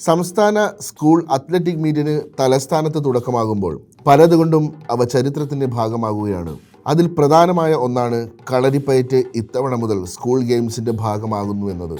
സംസ്ഥാന school athletic മീറ്റിന് തലസ്ഥാനത്ത് തുടക്കമാകുമ്പോൾ പലതുകൊണ്ടും അവ ചരിത്രത്തിന്റെ ഭാഗമാകുകയാണ്. അതിൽ പ്രധാനമായ ഒന്നാണ് കളരിപ്പയറ്റ് ഇത്തവണ മുതൽ സ്കൂൾ ഗെയിംസിന്റെ ഭാഗമാകുന്നു എന്നത്.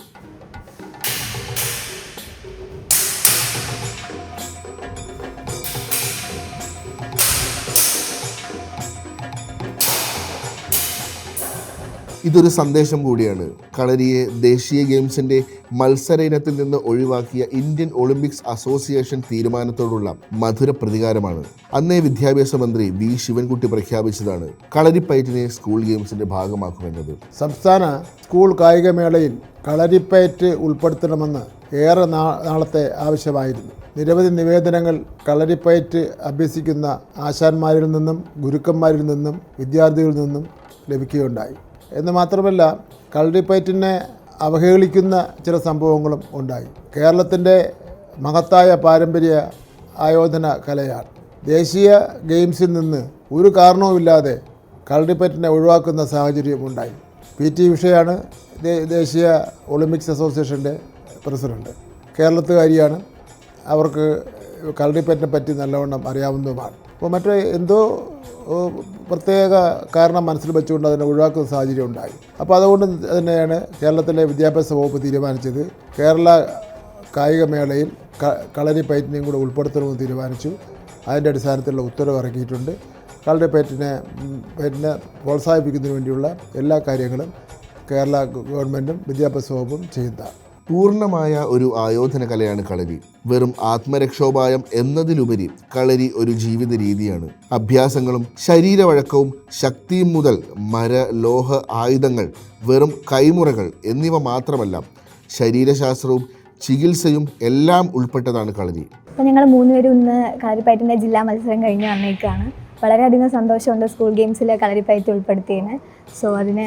ഇതൊരു സന്ദേശം കൂടിയാണ്. കളരിയെ ദേശീയ ഗെയിംസിന്റെ മത്സര ഇനത്തിൽ നിന്ന് ഒഴിവാക്കിയ ഇന്ത്യൻ ഒളിമ്പിക്സ് അസോസിയേഷൻ തീരുമാനത്തോടുള്ള മധുര പ്രതികാരമാണ്. അന്നേ വിദ്യാഭ്യാസ മന്ത്രി വി ശിവൻകുട്ടി പ്രഖ്യാപിച്ചതാണ് കളരിപ്പയറ്റിനെ സ്കൂൾ ഗെയിംസിന്റെ ഭാഗമാക്കുമെന്നത്. സംസ്ഥാന സ്കൂൾ കായികമേളയിൽ കളരിപ്പയറ്റ് ഉൾപ്പെടുത്തണമെന്ന് ഏറെ നാളത്തെ ആവശ്യമായിരുന്നു. നിരവധി നിവേദനങ്ങൾ കളരിപ്പയറ്റ് അഭ്യസിക്കുന്ന ആശാന്മാരിൽ നിന്നും ഗുരുക്കന്മാരിൽ നിന്നും വിദ്യാർത്ഥികളിൽ നിന്നും ലഭിക്കുകയുണ്ടായി. എന്ന് മാത്രമല്ല കളരിപ്പയറ്റിനെ അവഹേളിക്കുന്ന ചില സംഭവങ്ങളും ഉണ്ടായി. കേരളത്തിന്റെ മഹത്തായ പാരമ്പര്യ ആയോധന കലയാണ്. ദേശീയ ഗെയിംസിൽ നിന്ന് ഒരു കാരണവുമില്ലാതെ കളരിപ്പയറ്റിനെ ഒഴിവാക്കുന്ന സാഹചര്യം ഉണ്ടായി. പി ടി ഉഷയാണ് ദേശീയ ഒളിമ്പിക്സ് അസോസിയേഷന്റെ പ്രസിഡന്റ്. കേരളത്തുകാരിയാണ്. അവർക്ക് കളരിപ്പയറ്റിനെ പറ്റി നല്ലവണ്ണം അറിയാവുന്നതുമാണ്. അപ്പോൾ മറ്റേ എന്തോ പ്രത്യേക കാരണം മനസ്സിൽ വെച്ചുകൊണ്ട് അതിനെ ഒഴിവാക്കുന്ന സാഹചര്യം ഉണ്ടായി. അപ്പോൾ അതുകൊണ്ട് തന്നെയാണ് കേരളത്തിലെ വിദ്യാഭ്യാസ വകുപ്പ് തീരുമാനിച്ചത്. കേരള കായികമേളയിൽ ക കളരിപ്പയറ്റിനെയും കൂടെ ഉൾപ്പെടുത്തണമെന്ന് തീരുമാനിച്ചു. അതിന്റെ അടിസ്ഥാനത്തിലുള്ള ഉത്തരവ് ഇറക്കിയിട്ടുണ്ട്. കളരിപ്പയറ്റിനെ പൈറ്റിനെ പയറ്റിനെ പ്രോത്സാഹിപ്പിക്കുന്നതിന് വേണ്ടിയുള്ള എല്ലാ കാര്യങ്ങളും കേരള ഗവൺമെന്റും വിദ്യാഭ്യാസ വകുപ്പും ചെയ്യുന്നതാണ്. പൂർണമായ ഒരു ആയോധന കലയാണ് കളരി. വെറും ആത്മരക്ഷോപായം എന്നതിലുപരി കളരി ഒരു ജീവിത രീതിയാണ്. അഭ്യാസങ്ങളും ശരീരവഴക്കവും ശക്തിയും മുതൽ മര ലോഹ ആയുധങ്ങൾ വെറും കൈമുറകൾ എന്നിവ മാത്രമല്ല ശരീരശാസ്ത്രവും ചികിത്സയും എല്ലാം ഉൾപ്പെട്ടതാണ് കളരി. അപ്പോൾ ഞങ്ങൾ മൂന്നുപേരും ഇന്ന് കളരിപ്പയറ്റിന്റെ ജില്ലാ മത്സരം കഴിഞ്ഞ് വന്നേക്കാണ്. വളരെയധികം സന്തോഷമുണ്ട് സ്കൂൾ ഗെയിംസിൽ കളരിപ്പയറ്റ് ഉൾപ്പെടുത്തിയതിന് സോ അതിന്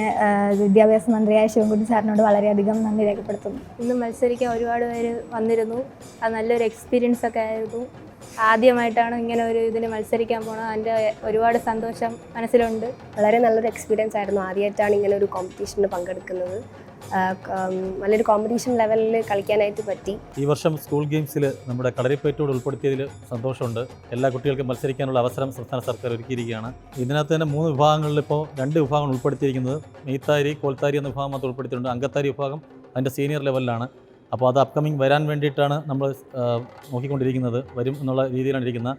വിദ്യാഭ്യാസ മന്ത്രിയായ ശിവൻകുട്ടി സാറിനോട് വളരെയധികം നന്ദി രേഖപ്പെടുത്തുന്നു. ഇന്ന് മത്സരിക്കാൻ ഒരുപാട് പേര് വന്നിരുന്നു. അത് നല്ലൊരു എക്സ്പീരിയൻസ് ഒക്കെ ആയിരുന്നു. ആദ്യമായിട്ടാണ് ഇങ്ങനെ ഒരു ഇതിന് മത്സരിക്കാൻ പോണത്. അതിന്റെ ഒരുപാട് സന്തോഷം മനസ്സിലുണ്ട്. വളരെ നല്ലൊരു എക്സ്പീരിയൻസ് ആയിരുന്നു. ആദ്യമായിട്ടാണ് ഇങ്ങനെ ഒരു കോമ്പറ്റീഷന് പങ്കെടുക്കുന്നത്. നല്ലൊരു കോമ്പറ്റീഷൻ ലെവലിൽ കളിക്കാനായിട്ട് പറ്റി. ഈ വർഷം സ്കൂൾ ഗെയിംസിൽ നമ്മുടെ കളരിപ്പയറ്റോട് ഉൾപ്പെടുത്തിയതിൽ സന്തോഷമുണ്ട്. എല്ലാ കുട്ടികൾക്കും മത്സരിക്കാനുള്ള അവസരം സംസ്ഥാന സർക്കാർ ഒരുക്കിയിരിക്കുകയാണ്. ഇതിനകത്ത് തന്നെ മൂന്ന് വിഭാഗങ്ങളിൽ ഇപ്പോൾ രണ്ട് വിഭാഗങ്ങൾ ഉൾപ്പെടുത്തിയിരിക്കുന്നത്. മെയ്ത്താരി കോൽത്താരി എന്ന വിഭാഗം മാത്രം ഉൾപ്പെടുത്തിയിട്ടുണ്ട്. അങ്കത്താരി വിഭാഗം അതിന്റെ സീനിയർ ലെവലിലാണ് അപ്പോൾ അത് അപ്കമിങ് വരാൻ വേണ്ടിയിട്ടാണ് നമ്മൾ നോക്കിക്കൊണ്ടിരിക്കുന്നത്. വരും എന്നുള്ള രീതിയിലാണ് ഇരിക്കുന്നത്.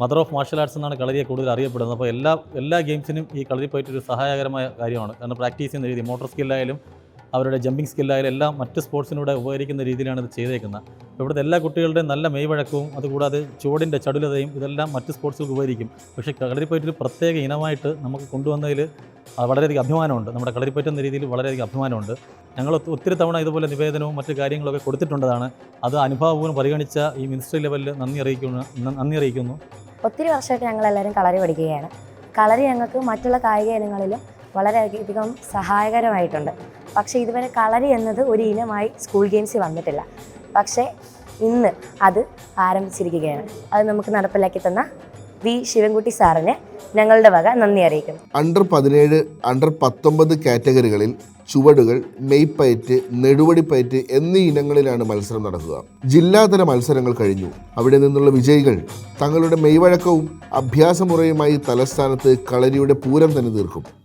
മദർ ഓഫ് മാർഷൽ ആർട്സ് എന്നാണ് കളരിയെ കൂടുതൽ അറിയപ്പെടുന്നത്. അപ്പോൾ എല്ലാ എല്ലാ ഗെയിംസിനും ഈ കളരി ഒരു സഹായകരമായ കാര്യമാണ്. കാരണം പ്രാക്ടീസ് ചെയ്യുന്ന രീതി മോട്ടോർ സ്കില്ലായാലും അവരുടെ ജമ്പിങ് സ്കില്ലായാലും എല്ലാം മറ്റ് സ്പോർട്സിനൂടെ ഉപകരിക്കുന്ന രീതിയിലാണ് ഇത് ചെയ്തേക്കുന്നത്. ഇവിടുത്തെ എല്ലാ കുട്ടികളുടെയും നല്ല മെയ്വഴക്കവും അതുകൂടാതെ ചുവടിന്റെ ചടുലതയും ഇതെല്ലാം മറ്റ് സ്പോർട്സുകൾക്ക് ഉപകരിക്കും. പക്ഷേ കളരിപ്പയറ്റൊരു പ്രത്യേക ഇനമായിട്ട് നമുക്ക് കൊണ്ടുവന്നതിൽ വളരെയധികം അഭിമാനമുണ്ട്. നമ്മുടെ കളരിപ്പയറ്റ് എന്ന രീതിയിൽ വളരെയധികം അഭിമാനമുണ്ട്. ഞങ്ങൾ ഒത്തി- ഒത്തിരി തവണ ഇതുപോലെ നിവേദനവും മറ്റു കാര്യങ്ങളൊക്കെ കൊടുത്തിട്ടുണ്ടതാണ് അത് അനുഭാവപൂർവം പരിഗണിച്ച ഈ മിനിസ്ട്രി ലെവലിൽ നന്ദി അറിയിക്കുന്നു നന്ദി അറിയിക്കുന്നു. ഒത്തിരി വർഷമായിട്ട് ഞങ്ങൾ എല്ലാവരും കളരി പഠിക്കുകയാണ്. കളരി ഞങ്ങൾക്ക് മറ്റുള്ള കായിക ഇനങ്ങളിലും വളരെയധികം സഹായകരമായിട്ടുണ്ട്. പക്ഷേ ഇതുവരെ കളരി എന്നത് ഒരു ഇനമായി സ്കൂൾ ഗെയിംസിൽ വന്നിട്ടില്ല. പക്ഷേ ഇന്ന് അത് ആരംഭിച്ചിരിക്കുകയാണ്. അത് നമുക്ക് നടപ്പിലാക്കി തന്ന വി ശിവൻകുട്ടി സാറിന് ഞങ്ങളുടെ വക നന്ദി അറിയിക്കുന്നു. അണ്ടർ പതിനേഴ് അണ്ടർ പത്തൊമ്പത് കാറ്റഗറികളിൽ ചുവടുകൾ മെയ്പ്പയറ്റ് നെടുവടിപ്പയറ്റ് എന്നീ ഇനങ്ങളിലാണ് മത്സരം നടക്കുക. ജില്ലാതല മത്സരങ്ങൾ കഴിഞ്ഞു. അവിടെ നിന്നുള്ള വിജയികൾ തങ്ങളുടെ മെയ്വഴക്കവും അഭ്യാസമുറയുമായി തലസ്ഥാനത്ത് കളരിയുടെ പൂരം തന്നെ തീർക്കും.